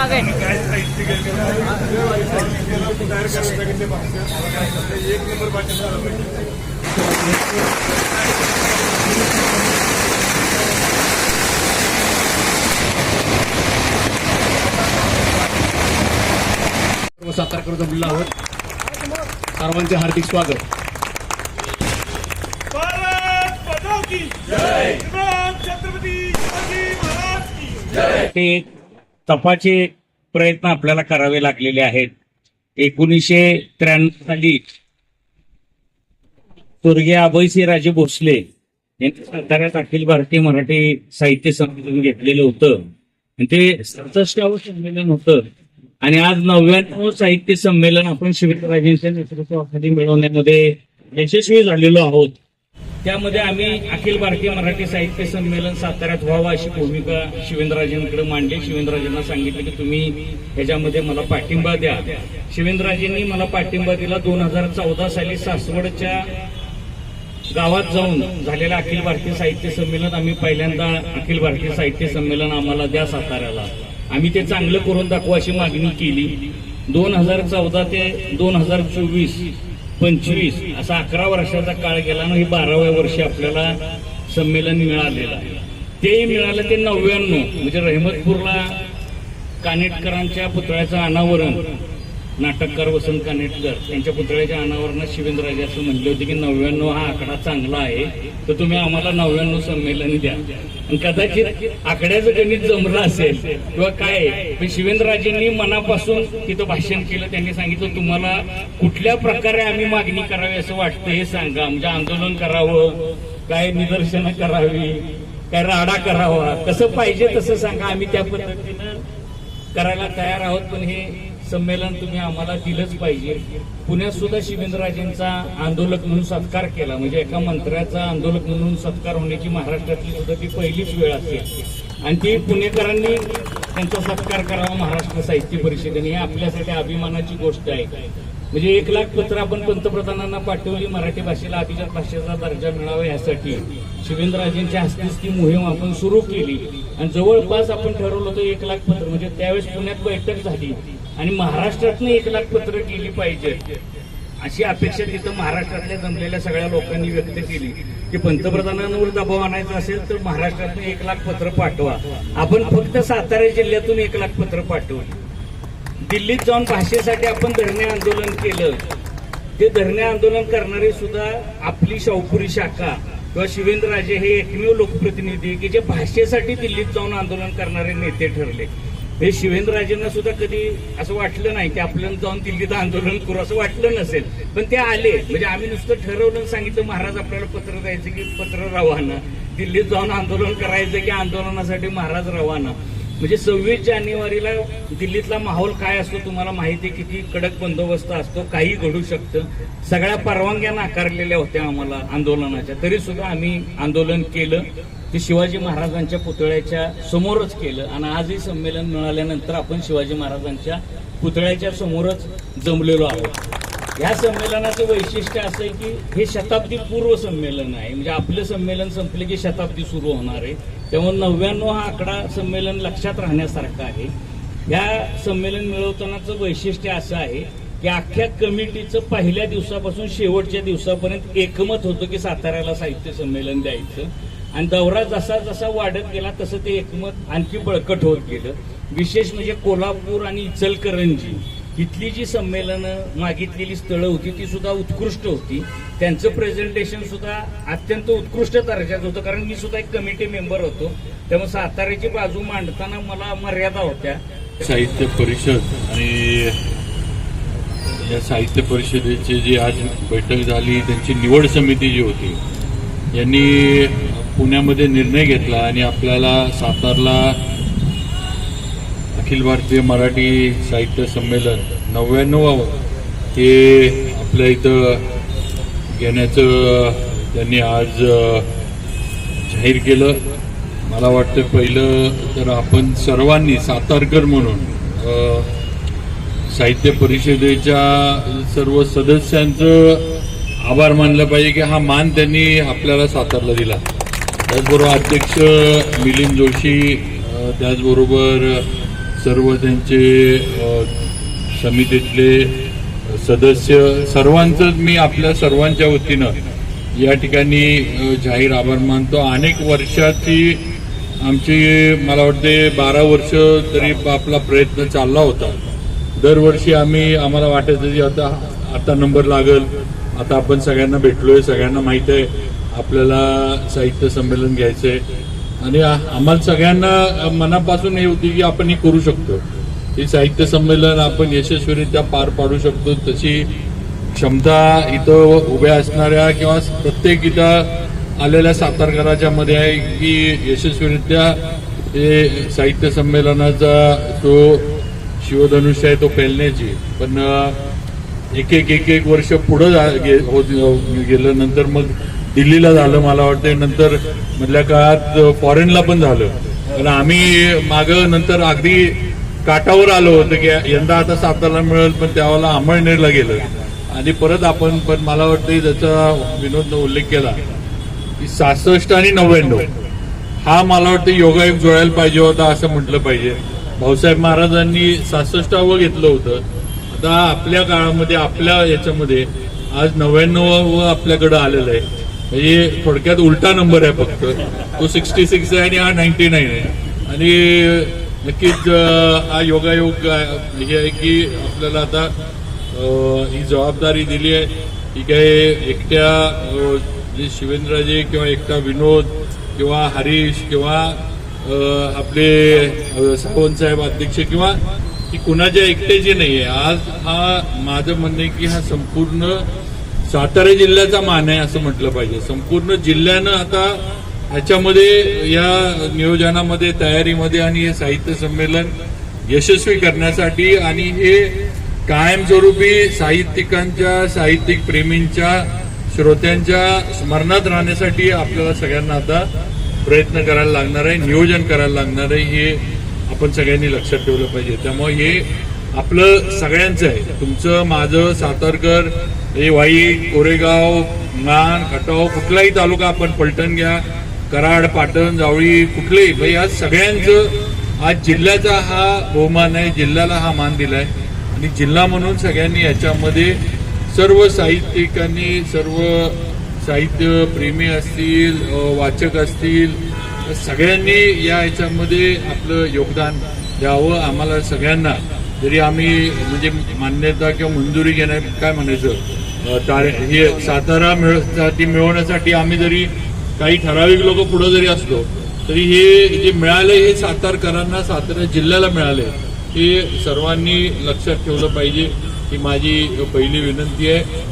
पाठीमागे आहे. काय साहित्य घ्यायचं तयार करायचं ते भाषण एक नंबर भाषण झालं पाहिजे सर्व सातारकरचा मुल्ला आहोत. सर्वांचे हार्दिक स्वागत. भारत माता की जय. छत्रपती शिवाजी महाराज की ते तपाचे प्रयत्न आपल्याला करावे लागलेले आहेत. एकोणीसशे त्र्याण्णव साली स्वर्गीय अभयसिंह राजे भोसले यांनी साताऱ्यात अखिल भारतीय मराठी साहित्य संमेलन घेतलेलं होतं. आणि ते सदुसष्टावं संमेलन होतं. आणि आज नव्याण्णव साहित्य संमेलन आपण शिवराजांच्या नेतृत्वाखाली मिळवण्यामध्ये यशस्वी झालेलो आहोत. त्यामध्ये आम्ही अखिल भारतीय मराठी साहित्य संमेलन साताऱ्यात व्हावं अशी भूमिका शिवेंद्रराजेंकडे मांडली. शिवेंद्रराजेंना सांगितलं की तुम्ही ह्याच्यामध्ये मला पाठिंबा द्या. शिवेंद्रराजेंनी मला पाठिंबा दिला. दोन हजार चौदा साली सासवडच्या गावात जाऊन झालेलं अखिल भारतीय साहित्य संमेलन आम्ही पहिल्यांदा अखिल भारतीय साहित्य संमेलन आम्हाला द्या साताऱ्याला. आम्ही ते चांगलं करून दाखवू अशी मागणी केली. दोन हजार चौदा ते दोन हजार चोवीस पंचवीस असा अकरा वर्षाचा काळ गेला ना ही बाराव्या वर्षी आपल्याला संमेलन मिळालेलं आहे. तेही मिळालं ते नव्याण्णव. म्हणजे रहमतपूरला कानेटकरांच्या पुतळ्याचं अनावरण. नाटककार वसंत कानेटकर यांच्या पुतळ्याच्या अनावरणात शिवेंद्रराजे असं म्हणले होते की नव्याण्णव हा आकडा चांगला आहे तर तुम्ही आम्हाला नव्याण्णव संमेलन द्या. आणि कदाचित आकड्याचं गणित जमलं असेल किंवा काय पण शिवेंद्रराजेंनी मनापासून तिथं भाषण केलं त्यांनी सांगितलं तुम्हाला कुठल्या प्रकारे आम्ही मागणी करावी असं वाटतं हे सांगा. म्हणजे आंदोलन करावं काय निदर्शनं करावी काय राडा करावा कसं पाहिजे तसं सांगा. आम्ही त्या पद्धतीनं करायला तयार आहोत पण हे संमेलन तुम्ही आम्हाला दिलंच पाहिजे. पुण्यात सुद्धा शिवेंद्रराजेंचा आंदोलक म्हणून सत्कार केला. म्हणजे एका मंत्र्याचा आंदोलक म्हणून सत्कार होण्याची महाराष्ट्रातली सुद्धा ती पहिलीच वेळ असेल आणि ती पुणेकरांनी त्यांचा सत्कार करावा महाराष्ट्र साहित्य परिषदेने. ही आपल्यासाठी अभिमानाची गोष्ट आहे. म्हणजे एक लाख पत्र आपण पंतप्रधानांना पाठवली मराठी भाषेला अभिजात भाषेचा दर्जा मिळावा यासाठी. शिवेंद्रराजेंच्या हस्तेच ती मोहीम आपण सुरू केली. आणि जवळपास आपण ठरवलं होतं एक लाख पत्र. म्हणजे त्यावेळेस पुण्यात बैठक झाली. आणि महाराष्ट्रातनं एक लाख पत्र केली पाहिजे. अशी अपेक्षा तिथं महाराष्ट्रातल्या जमलेल्या सगळ्या लोकांनी व्यक्त केली. की पंतप्रधानांवर दबाव आणायचा असेल तर महाराष्ट्रातून एक लाख पत्र पाठवा. आपण फक्त सातारा जिल्ह्यातून एक लाख पत्र पाठवली. दिल्लीत जाऊन भाषेसाठी आपण धरणे आंदोलन केलं. ते धरणे आंदोलन करणारे सुद्धा आपली शाहूपुरी शाखा किंवा शिवेंद्रराजे हे एकमेव लोकप्रतिनिधी की जे भाषेसाठी दिल्लीत जाऊन आंदोलन करणारे नेते ठरले. हे शिवेंद्रराजेंना सुद्धा कधी असं वाटलं नाही की आपल्याला जाऊन दिल्लीत आंदोलन करू असं वाटलं नसेल. पण ते आले. म्हणजे आम्ही नुसतं ठरवलं सांगितलं महाराज आपल्याला पत्र द्यायचं की पत्र रवाना. दिल्लीत जाऊन आंदोलन करायचं की आंदोलनासाठी महाराज रवाना. म्हणजे सव्वीस जानेवारीला दिल्लीतला माहोल काय असतो तुम्हाला माहिती आहे किती कडक बंदोबस्त असतो काही घडू शकतं. सगळ्या परवानग्या नाकारलेल्या होत्या आम्हाला आंदोलनाच्या. तरी सुद्धा आम्ही आंदोलन केलं. ते शिवाजी महाराजांच्या पुतळ्याच्या समोरच केलं. आणि आजही संमेलन मिळाल्यानंतर आपण शिवाजी महाराजांच्या पुतळ्याच्या समोरच जमलेलो आहोत. या संमेलनाचं वैशिष्ट्य असं आहे की हे शताब्दी पूर्व संमेलन आहे. म्हणजे आपलं संमेलन संपले की शताब्दी सुरू होणार आहे. त्यामुळे नव्याण्णव हा आकडा संमेलन लक्षात राहण्यासारखा आहे. या संमेलन मिळवतानाचं वैशिष्ट्य असं आहे की अख्ख्या कमिटीचं पहिल्या दिवसापासून शेवटच्या दिवसापर्यंत एकमत होतं की साताऱ्याला साहित्य संमेलन द्यायचं. आणि दौरा जसा जसा वाढत गेला तसं ते एकमत आणखी बळकट होत गेलं. विशेष म्हणजे कोल्हापूर आणि इचलकरंजी. इथली जी संमेलनं मागितलेली स्थळं होती ती सुद्धा उत्कृष्ट होती. त्यांचं प्रेझेंटेशन सुद्धा अत्यंत उत्कृष्ट दर्जाचं होतं. कारण मी सुद्धा एक कमिटी मेंबर होतो. त्यामुळे साताऱ्याची बाजू मांडताना मला मर्यादा होत्या. साहित्य परिषद आणि या साहित्य परिषदेची जी आज बैठक झाली त्यांची निवड समिती जी होती यांनी पुण्यामध्ये निर्णय घेतला आणि आपल्याला सातारला अखिल भारतीय मराठी साहित्य संमेलन नव्याण्णवावं हे आपल्या इथं घेण्याचं त्यांनी आज जाहीर केलं. मला वाटतं पहिलं तर आपण सर्वांनी सातारकर म्हणून साहित्य परिषदेच्या सर्व सदस्यांचं आभार मानलं पाहिजे की हा मान त्यांनी आपल्याला सातारला दिला. त्याचबरोबर अध्यक्ष मिलिंद जोशी त्याचबरोबर सर्व त्यांचे समितीतले सदस्य सर्वांचंच मी आपल्या सर्वांच्या वतीनं या ठिकाणी जाहीर आभार मानतो. अनेक वर्षाची आमची मला वाटते बारा वर्ष तरी आपला प्रयत्न चालला होता. दरवर्षी आम्ही आम्हाला वाटायचं की आता आता नंबर लागल. आता आपण सगळ्यांना भेटलोय सगळ्यांना माहीत आहे. आपल्याला साहित्य संमेलन घ्यायचं आहे आणि आम्हाला सगळ्यांना मनापासून हे होती की आपण हे करू शकतो. हे साहित्य संमेलन आपण यशस्वीरित्या पार पाडू शकतो. तशी क्षमता इथं उभ्या असणाऱ्या किंवा प्रत्येक इथं आलेल्या सातारकराच्या मध्ये आहे की यशस्वीरित्या हे साहित्य संमेलनाचा तो शिवधनुष्य आहे तो पेलण्याची. पण एक एक एक एक वर्ष पुढं जा- गे- होत गेलं नंतर मग दिल्लीला झालं मला वाटतं नंतर मधल्या काळात फॉरेनला पण झालं. कारण आम्ही माग नंतर अगदी काटावर आलो होतं की यंदा आता साताराला मिळेल पण त्यावेळेला अमळनेरला गेलं. आणि परत आपण पण मला वाटतं त्याचा विनोदनं उल्लेख केला की सासष्ट आणि नव्याण्णव हा मला वाटतं योगायोग जुळायला पाहिजे होता असं म्हटलं पाहिजे. भाऊसाहेब महाराजांनी सासष्टावं घेतलं होतं. आता आपल्या काळामध्ये आपल्या याच्यामध्ये आज नव्याण्णव आपल्याकडं आलेलं आहे. म्हणजे थोडक्यात उलटा नंबर आहे फक्त. तो सिक्स्टी सिक्स आहे आणि हा नाईन्टी नाईन आहे. आणि नक्कीच हा योगायोग हे आहे की आपल्याला आता ही जबाबदारी दिली आहे. की काय एकट्या जे शिवेंद्रराजे किंवा एकटा विनोद किंवा हरीश किंवा आपले सावंत साहेब अध्यक्ष किंवा की कुणाच्या एकट्याची आहे आज हा माझं म्हणणं आहे की हा संपूर्ण सातारा जिल्ह्याचा मान आहे असं म्हटलं पाहिजे. संपूर्ण जिल्ह्यानं आता ह्याच्यामध्ये या नियोजनामध्ये तयारीमध्ये आणि हे साहित्य संमेलन यशस्वी करण्यासाठी आणि हे कायमस्वरूपी साहित्यिकांच्या साहित्यिक प्रेमींच्या श्रोत्यांच्या स्मरणात राहण्यासाठी आपल्याला सगळ्यांना आता प्रयत्न करायला लागणार आहे नियोजन करायला लागणार आहे हे आपण सगळ्यांनी लक्षात ठेवलं पाहिजे. त्यामुळे हे आपलं सगळ्यांचं आहे. तुमचं माझं सातारकर हे वाई कोरेगाव नान खटाव कुठलाही तालुका आपण पलटण घ्या कराड पाटण जावळी कुठलेही. भाई आज सगळ्यांचं आज जिल्ह्याचा हा बहुमान आहे जिल्ह्याला हा मान दिला आहे आणि जिल्हा म्हणून सगळ्यांनी याच्यामध्ये सर्व साहित्यिकांनी सर्व साहित्य प्रेमी असतील वाचक असतील सगळ्यांनी या याच्यामध्ये आपलं योगदान द्यावं आम्हाला सगळ्यांना. जरी आम्ही म्हणजे मान्यता किंवा मंजुरी घेण्या काय म्हणायचं? तारे हे सातारा मिळ ती मिळवण्यासाठी आम्ही जरी काही ठराविक लोक पुढे जरी असलो तरी हे जे मिळालं हे सातारकरांना सातारा जिल्ह्याला मिळाले. हे सर्वांनी लक्षात ठेवलं पाहिजे. ही माझी पहिली विनंती आहे.